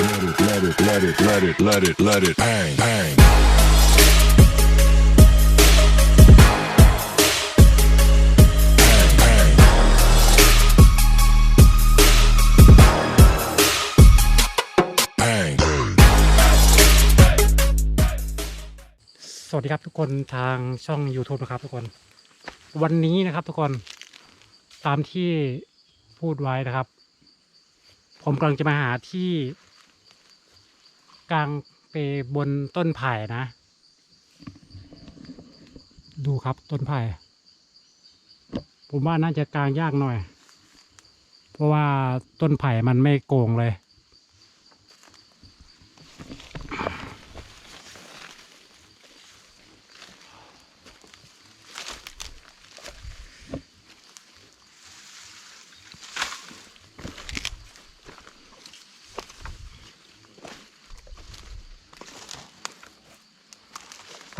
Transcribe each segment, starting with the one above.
let it, let it, let it, let it, let it, let it bang, bang. สวัสดีครับทุกคนทางช่อง YouTube นะครับทุกคน วันนี้นะครับทุกคนตามที่พูดไว้นะครับ ผมกำลังจะมาหาที่ กลางไปบนต้นไผ่นะ ดูครับต้นไผ่ผมว่าน่าจะกลางยากหน่อย เพราะว่าต้นไผ่มันไม่โกงเลย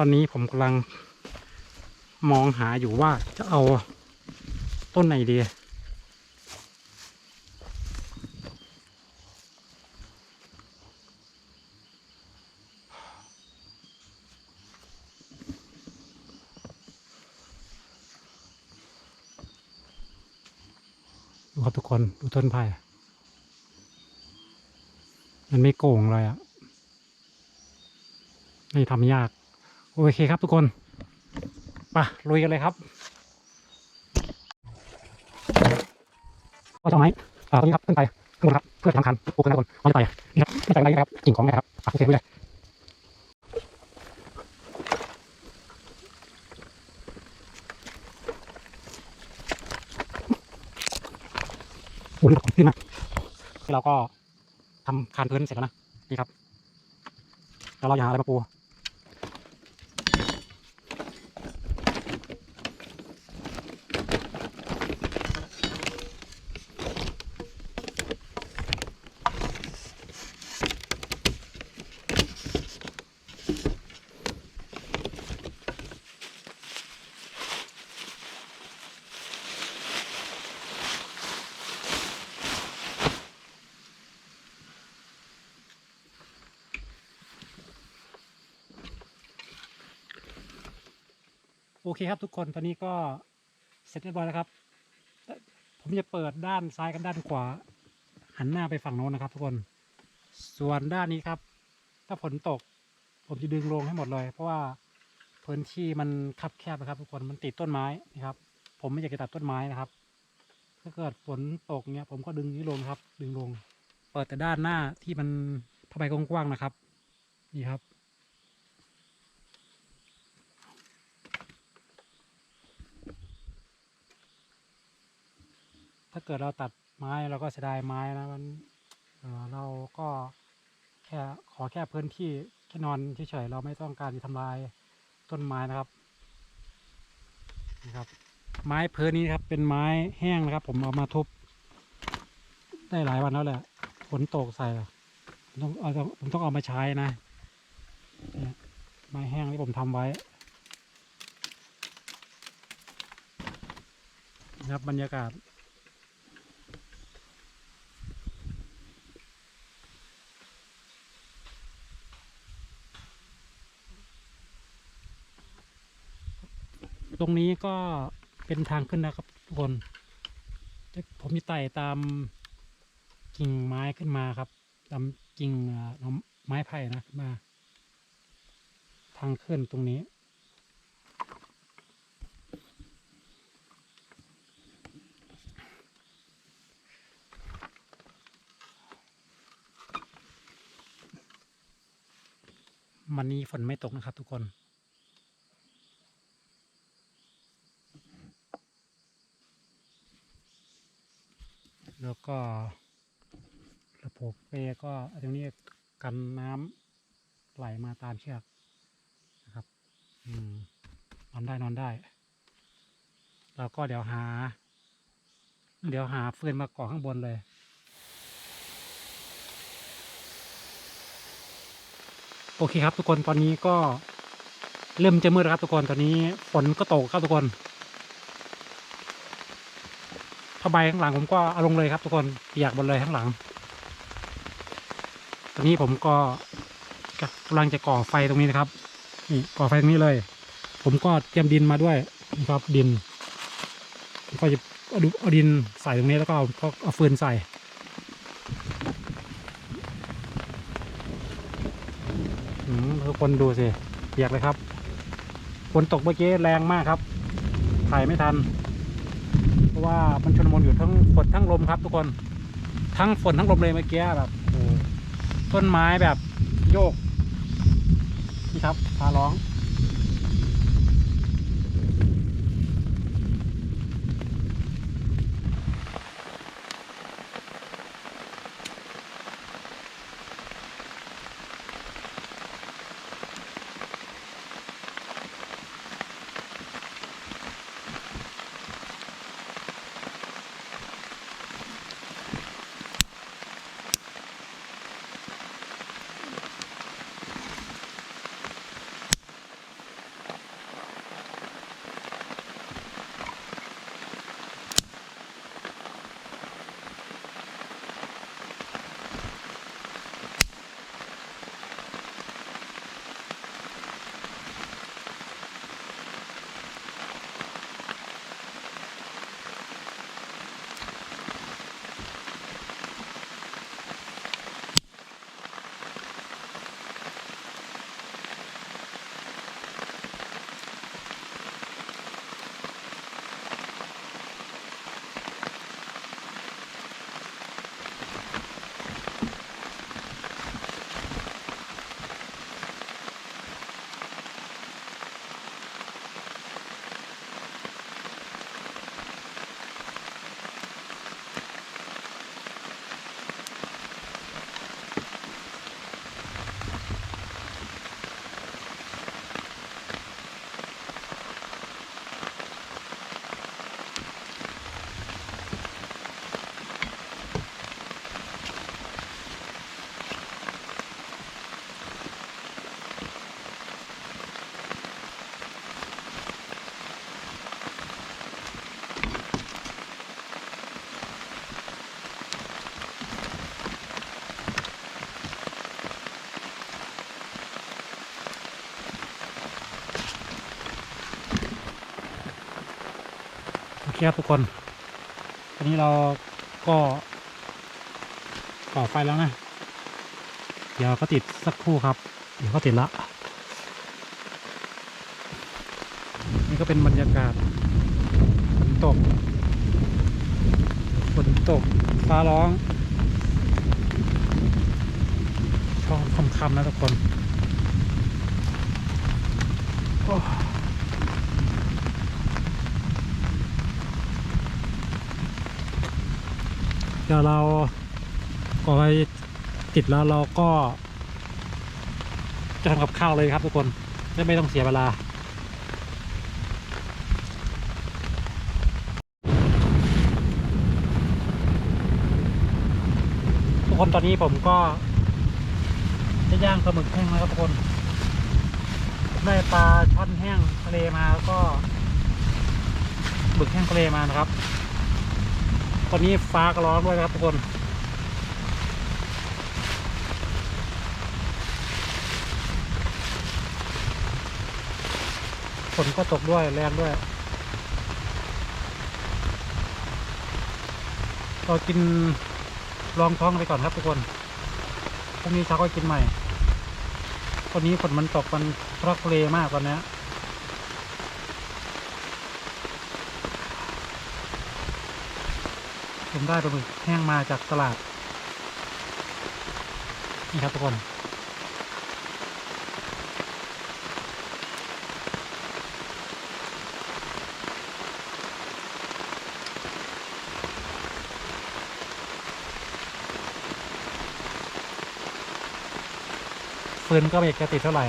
อนนี้ผมกำลังมองหาอยู่ว่าจะเอาต้นไหนดี ดูครับทุกคน ดูต้นไผ่มันไม่โก่งเลยอะ่ะ ไม่ทำยาก โอเคครับทุกคนไปลุยกันเลยครับก็ทำไมอ่าตรงนี้ครับขึ้นไปข้างบนครับเพื่อทำคันปลูกกันนะทุกคนเอาจะไปนี่ครับไม่ใส่อะไรนะครับกิ่งของนะครับโอเคลุยเลยโอ้ยขึ้นมาเราก็ทำคานพื้นเสร็จแล้วนะนี่ครับแล้วเราอยาหาอะไรมาปู อเคครับทุกคนตอนนี้ก็เสร็จเรียบร้อยแล้วครับ ผมจะเปิดด้านซ้ายกับด้านขวา หันหน้าไปฝั่งโน้นนะครับ ทุกคน ส่วนด้านนี้ครับ ถ้าฝนตก ผมจะดึงลงให้หมดเลย เพราะว่าพื้นที่มันคับแคบนะครับ ทุกคนมันติดต้นไม้นะครับ ผมไม่อยากจะตัดต้นไม้นะครับ ถ้าเกิดฝนตกเนี้ยผมก็ดึงนี้ลงครับ ดึงลง เปิดแต่ด้านหน้าที่มันผ้าใบกว้างๆนะครับ นี่ครับ ถ้าเกิดเราตัดไม้เราก็เสียดายไม้นะมันเเราก็แค่ขอแค่พื้นที่แค่นอนเฉยๆเราไม่ต้องการจะทำลายต้นไม้นะครับนะครับ ไม้พื้นนี้ครับเป็นไม้แห้งนะครับ ผมเอามาทุบ ได้หลายวันแล้วแหละฝนตกใส่ต้องเอาผมต้องเอามาใช้นะไม้แห้งที่ผมทำไว้นะครับบรรยากาศ ตรงนี้ก็เป็นทางขึ้นนะครับทุกคน ผมจะไต่ตามกิ่งไม้ขึ้นมาครับ ตามกิ่งไม้ไผ่นะขึ้นมา ทางขึ้นตรงนี้วันนี้ฝนไม่ตกนะครับทุกคน แล้วก็ระบบเปก็ตรงนี้กันน้ำไหลมาตามเชือกนะครับอืมนอนได้นอนได้ แล้วก็เดี๋ยวหา เดี๋ยวหาฟืนมาก่อข้างบนเลยโอเคครับทุกคนตอนนี้ก็เริ่มจะมืดแล้วครับทุกคนตอนนี้ฝนก็ตกครับทุกคน ผ้าใบข้างหลังผมก็เอาลงเลยครับ ทุกคนเปียกหมดเลยข้างหลัง ตอนนี้ผมก็กำลังจะก่อไฟตรงนี้นะครับ นี่ก่อไฟตรงนี้เลย ผมก็เตรียมดินมาด้วยนะครับดินก็จะเอาดเอาดินใส่ตรงนี้แล้วก็เอาก็เอาฟืนใส่อืมทุกคนดูสิเปียกเลยครับฝนตกเมื่อกี้แรงมากครับถ่ายไม่ทัน ราะว่ามันชนมนอยู่ทั้งฝนทั้งลมครับทุกคน ทั้งฝนทั้งลมเลยเมื่อกี้แบบต้นไม้แบบโยกนี่ครับพาร้อง ครับทุกคนตอนนี้เราก็ก่อไฟแล้วนะ เดี๋ยวก็ติดสักครู่ครับ เดี๋ยวก็ติดละ นี่ก็เป็นบรรยากาศฝนตกฝนตกฟ้าร้องชองค่ำๆนะทุกคน โอ้เดี๋ยวเราก่อไฟติดแล้วเราก็ จะทำกับข้าวเลยครับทุกคนไม่ต้องเสียเวลาทุกคนตอนนี้ผมก็ จะย่างปลาหมึกแห้งแล้วครับทุกคน ได้ปลาช่อนแห้งทะเลมาแล้วก็หมึกแห้งทะเลมานะครับ ตอนนี้ฟ้าก็ร้อนด้วยนะครับทุกคนฝนก็ตกด้วยแรงด้วย เรากินรองท้องไปก่อนครับทุกคนพรุ่งนี้เช้าก็กินใหม่ วันนี้ฝนมันตกมันรักเลมากวันนี้ ผมได้ปลาหมึกแห้งมาจากตลาด นี่ครับทุกคนฟืนก็ไม่กจะติดเท่าไหร่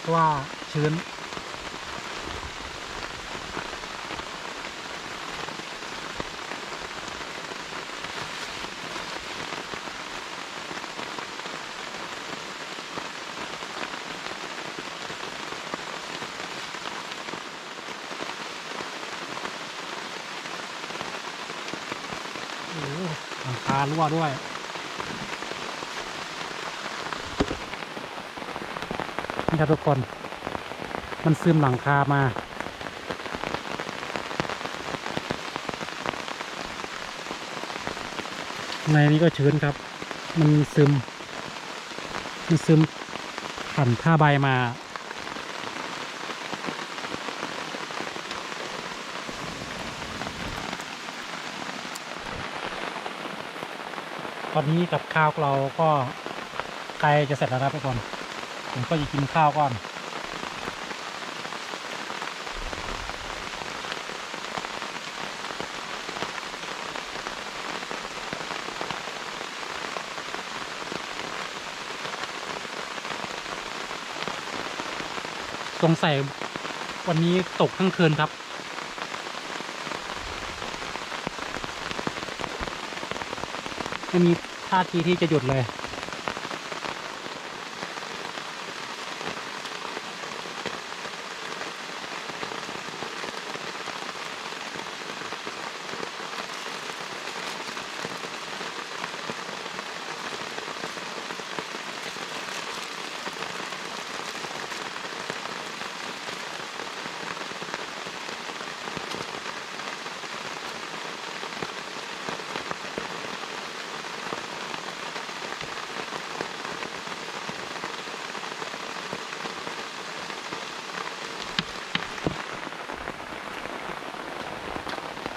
เพราะว่าชื้น วด้วย นี่ครับทุกคน มันซึมหลังคามาในนี้ก็ชื้นครับ มันซึม มันซึมผ่านท่าใบมา ตอนนี้กับข้าวเราก็ใกล้จะเสร็จแล้วนะทุกคนผมก็จะกินข้าวก่อนสงสัยวันนี้ตกทั้งคืนครับ ไม่มีท่าทีที่จะหยุดเลย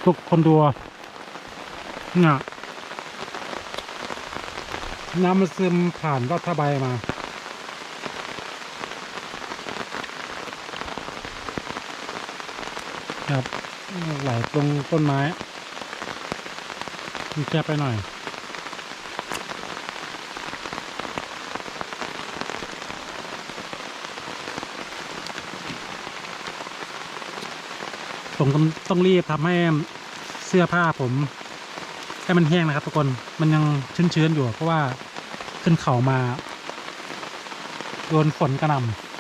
ทุกคนดูเนี่ยน้ำมันซึมผ่านรอดผ้าใบมา ครับไหลตรงต้นไม้มันแคบไปหน่อย ผมต้องต้องรีบทำให้ สื้อผ้าผมให้มันแห้งนะครับทุกคนมันยังชื้นๆอยู่เพราะว่าขึ้นเขามาโดนฝนกระหน่ำ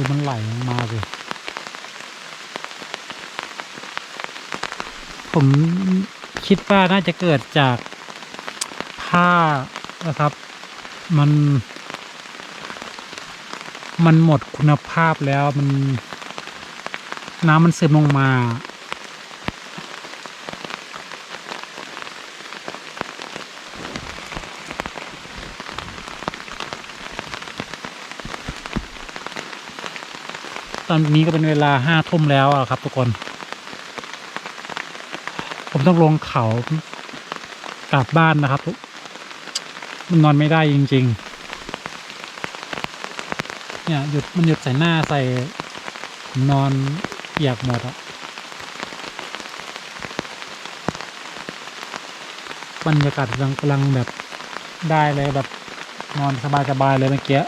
ือมันไหลลงมาเลยผมคิดว่าน่าจะเกิดจากผ้านะครับ มัน มันหมดคุณภาพแล้วมัน น้ำมันซึมลงมา ตอนนี้ก็เป็นเวลาห้าทุ่มแล้วอะครับ ทุกคน ผมต้องลงเขากลับบ้านนะครับมันนอนไม่ได้จริง ๆ เนี่ยหยุดมันหยุดใส่หน้าใส่นอนเปียกหมดอะบรรยากาศกำลังแบบได้เลยแบบนอนสบายๆเลยเมื่อกี้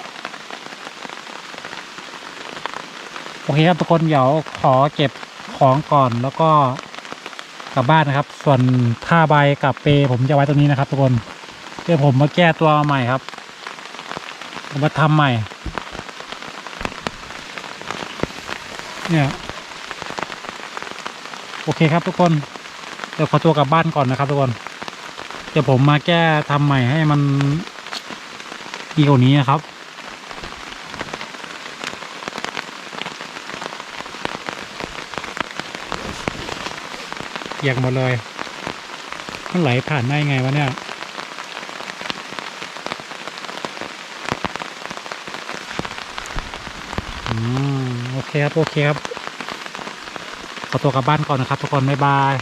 โอเคครับทุกคนเดี๋ยวขอเก็บของก่อนแล้วก็กลับบ้านนะครับ ส่วนผ้าใบกับเปผมจะไว้ตรงนี้นะครับ ทุกคนเดี๋ยวผมมาแก้ตัวใหม่ครับมมาทำใหม่ เนี่ยโอเคครับทุกคน เดี๋ยวขอตัวกลับบ้านก่อนนะครับ ทุกคน เดี๋ยวผมมาแก้ทำใหม่ให้มันดีกว่านี้นะครับ ปียกหมดเลยมันไหลผ่านได้ไงวะเนี่ยอืมโอเคครับ โอเคครับ ขอตัวกลับบ้านก่อนนะครับทุกคน บ๊ายบาย